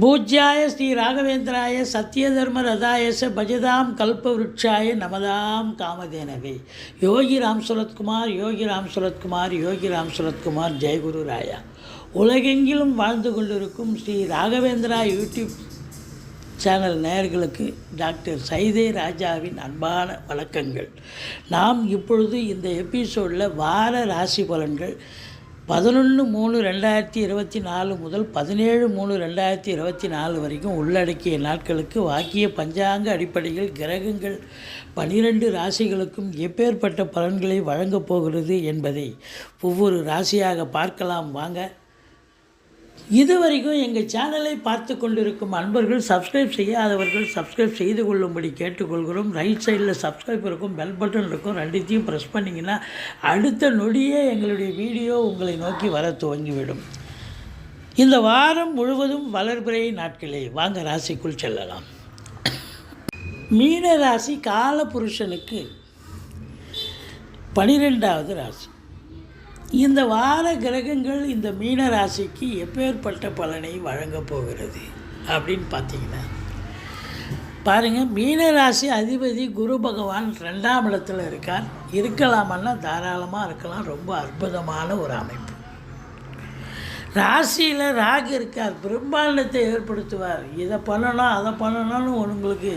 பூஜ்யாய ஸ்ரீ ராகவேந்திராய சத்யதர்ம ரதாயச பஜதாம் கல்பவருட்சாய நமதாம் காமதேனவே. யோகி ராம் சுரத்குமார் யோகி ராம் சுரத்குமார் யோகி ராம் சுரத்குமார் ஜெயகுரு ராயா. உலகெங்கிலும் வாழ்ந்து கொண்டிருக்கும் ஸ்ரீ ராகவேந்திரா யூடியூப் சேனல் நேயர்களுக்கு டாக்டர் சைதே ராஜாவின் அன்பான வணக்கங்கள். நாம் இப்பொழுது இந்த எபிசோடில் வார ராசி பலன்கள் பதினொன்று மூணு ரெண்டாயிரத்தி இருபத்தி நாலு முதல் பதினேழு மூணு ரெண்டாயிரத்தி இருபத்தி நாலு வரைக்கும் உள்ளடக்கிய நாட்களுக்கு வாக்கிய பஞ்சாங்க அடிப்படையில் கிரகங்கள் பனிரெண்டு ராசிகளுக்கும் எப்பேற்பட்ட பலன்களை வழங்கப் போகிறது என்பதை ஒவ்வொரு ராசியாக பார்க்கலாம். வாங்க இதுவரைக்கும் எங்கள் சேனலை பார்த்து கொண்டிருக்கும் அன்பர்கள் சப்ஸ்கிரைப் செய்யாதவர்கள் சப்ஸ்கிரைப் செய்து கொள்ளும்படி கேட்டுக்கொள்கிறோம். ரைட் சைடில் சப்ஸ்கிரைப் இருக்கும் பெல் பட்டன் இருக்கும் ரெண்டுத்தையும் ப்ரெஸ் பண்ணிங்கன்னா அடுத்த நொடியே எங்களுடைய வீடியோ உங்களை நோக்கி வர துவங்கிவிடும். இந்த வாரம் முழுவதும் வளர்பிறை நாட்களே வாங்க ராசிக்குள் செல்லலாம். மீன ராசி காலபுருஷனுக்கு பனிரெண்டாவது ராசி. இந்த வார கிரகங்கள் இந்த மீன ராசிக்கு எப்பேற்பட்ட பலனை வழங்கப் போகிறது அப்படின்னு பார்த்தீங்கன்னா பாருங்கள் மீன ராசி அதிபதி குரு பகவான் ரெண்டாம் இடத்தில் இருக்கார். இருக்கலாமன்னா தாராளமாக இருக்கலாம். ரொம்ப அற்புதமான ஒரு அமைப்பு. ராசியில் ராகு இருக்கார். பிரம்மாண்டத்தை ஏற்படுத்துவார். இதை பண்ணணும் அதை பண்ணணும்னு உங்களுக்கு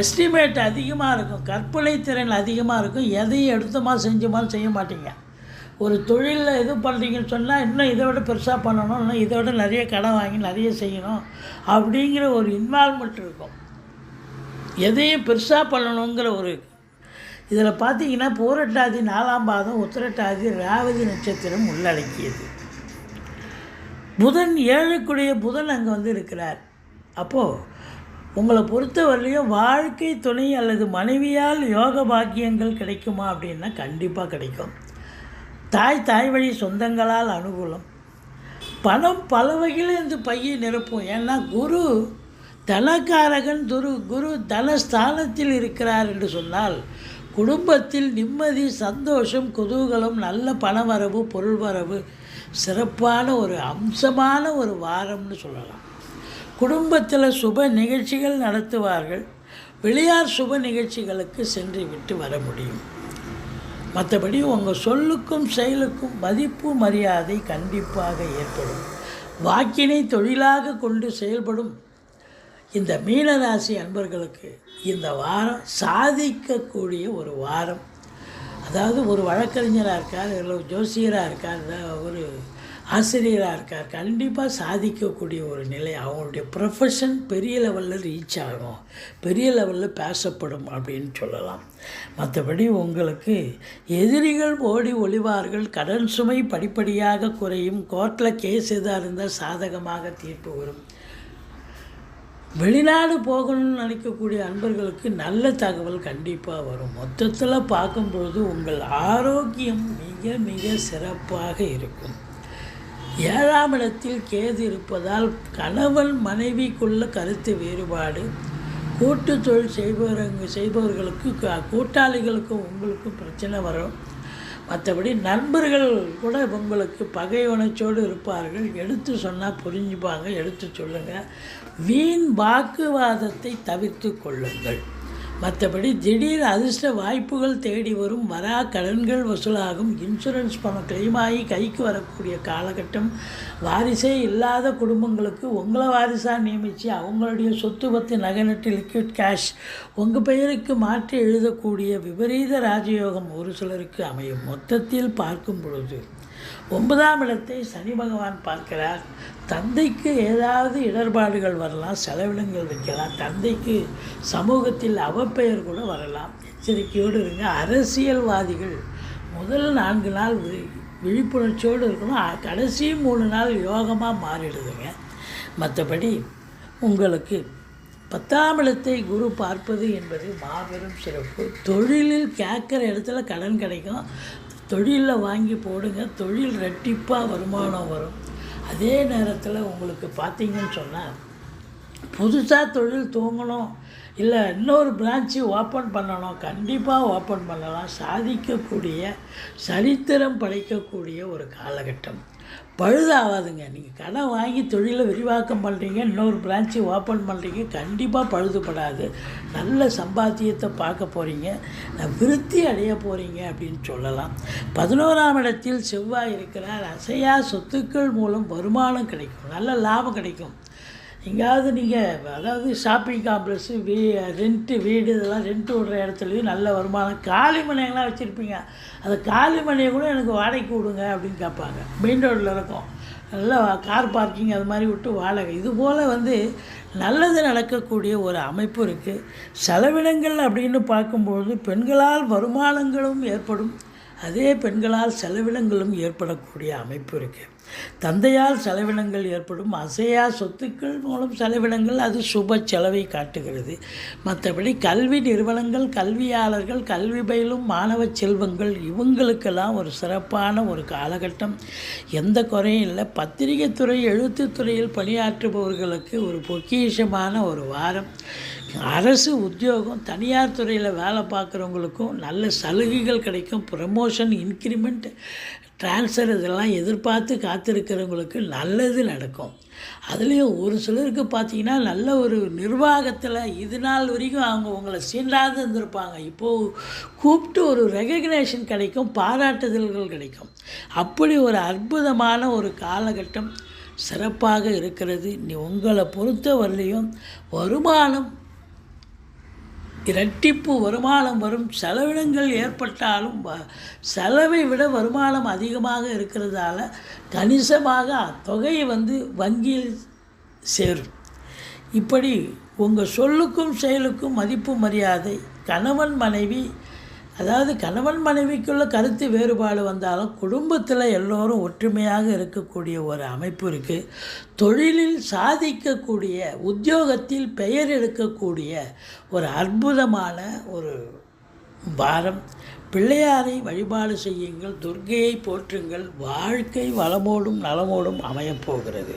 எஸ்டிமேட் அதிகமாக இருக்கும். கற்பனை திறன் அதிகமாக இருக்கும். எதையும் எடுத்தோமா செஞ்சுமா செய்ய மாட்டீங்க. ஒரு தொழிலில் இது பண்ணுறீங்கன்னு சொன்னால் இன்னும் இதை விட பெருசாக பண்ணணும் இன்னும் இதை விட நிறைய கடன் வாங்கி நிறைய செய்யணும் அப்படிங்கிற ஒரு இன்வால்மெண்ட் இருக்கும். எதையும் பெருசாக பண்ணணுங்கிற ஒரு இதில் பார்த்தீங்கன்னா பூரட்டாதி நாலாம் பாதம் உத்திரட்டாதி ராவதி நட்சத்திரம் உள்ளடக்கியது. புதன் ஏழுக்குடைய புதன் அங்கே வந்து இருக்கிறார். அப்போது உங்களை பொறுத்தவரையிலையும் வாழ்க்கை துணை அல்லது மனைவியால் யோக பாக்கியங்கள் கிடைக்குமா அப்படின்னா கண்டிப்பாக கிடைக்கும். தாய் தாய் வழி சொந்தங்களால் அனுகூலம். பணம் பல வகையில் இந்த பையை நிரப்பும். ஏன்னா குரு தனக்காரகன் துரு குரு தனஸ்தானத்தில் இருக்கிறார் என்று சொன்னால் குடும்பத்தில் நிம்மதி சந்தோஷம் குதூகலம் நல்ல பணவரவு பொருள் வரவு சிறப்பான ஒரு அம்சமான ஒரு வாரம்னு சொல்லலாம். குடும்பத்தில் சுப நிகழ்ச்சிகள் நடத்துவார்கள். வெளியார் சுப நிகழ்ச்சிகளுக்கு சென்று விட்டு வர முடியும். மற்றபடி உங்கள் சொல்லுக்கும் செயலுக்கும் மதிப்பு மரியாதை கண்டிப்பாக ஏற்படும். வாக்கினை தொழிலாக கொண்டு செயல்படும் இந்த மீனராசி அன்பர்களுக்கு இந்த வாரம் சாதிக்கக்கூடிய ஒரு வாரம். அதாவது ஒரு வழக்கறிஞராக இருக்கார் இல்லை ஜோசியராக இருக்கார் ஒரு ஆசிரியராக இருக்கார். கண்டிப்பாக சாதிக்கக்கூடிய ஒரு நிலை அவங்களுடைய ப்ரொஃபஷன் பெரிய லெவலில் ரீச் ஆகும். பெரிய லெவலில் பேசப்படும் அப்படின்னு சொல்லலாம். மற்றபடி உங்களுக்கு எதிரிகள் ஓடி ஒளிவார்கள் கடன் சுமை படிப்படியாக குறையும் கோர்ட்டில் கேஸ் எதாக இருந்தால் சாதகமாக தீர்ப்பு வரும். வெளிநாடு போகணும்னு நினைக்கக்கூடிய அன்பர்களுக்கு நல்ல தகவல் கண்டிப்பாக வரும். மொத்தத்தில் பார்க்கும்பொழுது உங்கள் ஆரோக்கியம் மிக மிக சிறப்பாக இருக்கும். ஏழாம் இடத்தில் கேது இருப்பதால் கணவன் மனைவிக்குள்ள கருத்து வேறுபாடு. கூட்டு தொழில் செய்பவங்க செய்பவர்களுக்கு கூட்டாளிகளுக்கும் உங்களுக்கும் பிரச்சனை வரும். மற்றபடி நண்பர்கள் கூட உங்களுக்கு பகை உணர்ச்சியோடு இருப்பார்கள். எடுத்து சொன்னால் புரிஞ்சுப்பாங்க எடுத்து சொல்லுங்கள் வீண் வாக்குவாதத்தை தவிர்த்து கொள்ளுங்கள். மற்றபடி திடீர் அதிர்ஷ்ட வாய்ப்புகள் தேடி வரும் வரா கடன்கள் வசூலாகும். இன்சூரன்ஸ் பணம் கிளைமாகி கைக்கு வரக்கூடிய காலகட்டம் வாரிசே இல்லாத குடும்பங்களுக்கு உங்களை வாரிசாக நியமித்து அவங்களுடைய சொத்து பத்து நகைநட்டு லிக்விட் கேஷ் உங்கள் பெயருக்கு மாற்றி எழுதக்கூடிய விபரீத ராஜயோகம் ஒரு சிலருக்கு அமையும். மொத்தத்தில் பார்க்கும் பொழுது ஒன்பதாம் இடத்தை சனி பகவான் பார்க்கிறார். தந்தைக்கு ஏதாவது இடர்பாடுகள் வரலாம் செலவினங்கள் வைக்கலாம். தந்தைக்கு சமூகத்தில் அவப்பெயர் கூட வரலாம். எச்சரிக்கையோடு இருங்க. அரசியல்வாதிகள் முதல் நான்கு நாள் வி- விழிப்புணர்ச்சியோடு இருக்கணும். கடைசி மூணு நாள் யோகமாக மாறிடுதுங்க. மற்றபடி உங்களுக்கு பத்தாம் இடத்தை குரு பார்ப்பது என்பது மாபெரும் சிறப்பு. தொழிலில் கேட்குற இடத்துல கடன் கிடைக்கும். தொழிலில் வாங்கி போடுங்க தொழில் ரெட்டிப்பாக வருமானம் வரும். அதே நேரத்தில் உங்களுக்கு பார்த்தீங்கன்னு சொன்னால் புதுசாக தொழில் தூங்கணும் இல்லை இன்னொரு பிரான்ச்சு ஓப்பன் பண்ணணும் கண்டிப்பாக ஓப்பன் பண்ணலாம் சாதிக்கக்கூடிய சரித்திரம் படைக்கக்கூடிய ஒரு காலகட்டம். பழுதாகாதுங்க. நீங்கள் கடன் வாங்கி தொழிலை விரிவாக்கம் பண்ணுறீங்க இன்னொரு பிரான்ச்சு ஓப்பன் பண்ணுறீங்க கண்டிப்பாக பழுதுபடாது. நல்ல சம்பாத்தியத்தை பார்க்க போகிறீங்க விருத்தி அடைய போகிறீங்க அப்படின்னு சொல்லலாம். பதினோராம் இடத்தில் செவ்வாய் இருக்கிறார். அசையா சொத்துக்கள் மூலம் வருமானம் கிடைக்கும். நல்ல லாபம் கிடைக்கும். எங்கேயாவது நீங்கள் அதாவது ஷாப்பிங் காம்ப்ளெக்ஸு வீ ரெண்ட்டு வீடு இதெல்லாம் ரெண்ட்டு விடுற இடத்துலையும் நல்ல வருமானம். காலி மனையெல்லாம் வச்சுருப்பீங்க. அந்த காலி மனையை கூட எனக்கு வாடகைக்கு விடுங்க அப்படின்னு கேட்பாங்க. மெயின் ரோட்டில் இருக்கும். நல்லா கார் பார்க்கிங் அது மாதிரி விட்டு வாடகை. இது போல் வந்து நல்லது நடக்கக்கூடிய ஒரு அமைப்பு இருக்குது செலவினங்கள் அப்படின்னு பார்க்கும்பொழுது பெண்களால் வருமானங்களும் ஏற்படும். அதே பெண்களால் செலவினங்களும் ஏற்படக்கூடிய அமைப்பு இருக்குது தந்தையால் செலவினங்கள் ஏற்படும் அசையா சொத்துக்கள் மூலம் செலவினங்கள் அது சுப செலவை காட்டுகிறது. மற்றபடி கல்வி நிறுவனங்கள் கல்வியாளர்கள் கல்வி பயிலும் மாணவ செல்வங்கள் இவங்களுக்கெல்லாம் ஒரு சிறப்பான ஒரு காலகட்டம். எந்த குறையும் இல்லை. பத்திரிகை துறை எழுத்துத்துறையில் பணியாற்றுபவர்களுக்கு ஒரு பொக்கிஷமான ஒரு வாரம். அரசு உத்தியோகம் தனியார் துறையில் வேலை பார்க்குறவங்களுக்கும் நல்ல சலுகைகள் கிடைக்கும். ப்ரமோஷன் இன்க்ரிமெண்ட் ட்ரான்ஸ்ஃபர் இதெல்லாம் எதிர்பார்த்து காத்திருக்கிறவங்களுக்கு நல்லது நடக்கும். அதுலேயும் ஒரு சிலருக்கு பார்த்தீங்கன்னா நல்ல ஒரு நிர்வாகத்தில் இது நாள் வரைக்கும் அவங்க உங்களை சீண்டாது இருந்திருப்பாங்க. இப்போது கூப்பிட்டு ஒரு ரெகக்னேஷன் கிடைக்கும் பாராட்டுதல்கள் கிடைக்கும். அப்படி ஒரு அற்புதமான ஒரு காலகட்டம் சிறப்பாக இருக்கிறது. நீ உங்களை பொறுத்தவரையிலையும் வருமானம் இரட்டிப்பு வருமானம் வரும். செலவினங்கள் ஏற்பட்டாலும் வ- செலவை விட வருமானம் அதிகமாக இருக்கிறதால கணிசமாக அத்தொகையை வந்து வங்கியில் சேரும். இப்படி உங்கள் சொல்லுக்கும் செயலுக்கும் மதிப்பு மரியாதை கணவன் மனைவி அதாவது கணவன் மனைவிக்குள்ள கருத்து வேறுபாடு வந்தாலும் குடும்பத்தில் எல்லோரும் ஒற்றுமையாக இருக்கக்கூடிய ஒரு அமைப்பு இருக்குது தொழிலில் சாதிக்கக்கூடிய உத்தியோகத்தில் பெயர் எடுக்கக்கூடிய ஒரு அற்புதமான ஒரு வாரம். பிள்ளையாரை வழிபாடு செய்யுங்கள் துர்கையை போற்றுங்கள் வாழ்க்கை வளமோடும் நலமோடும் அமையப் போகிறது.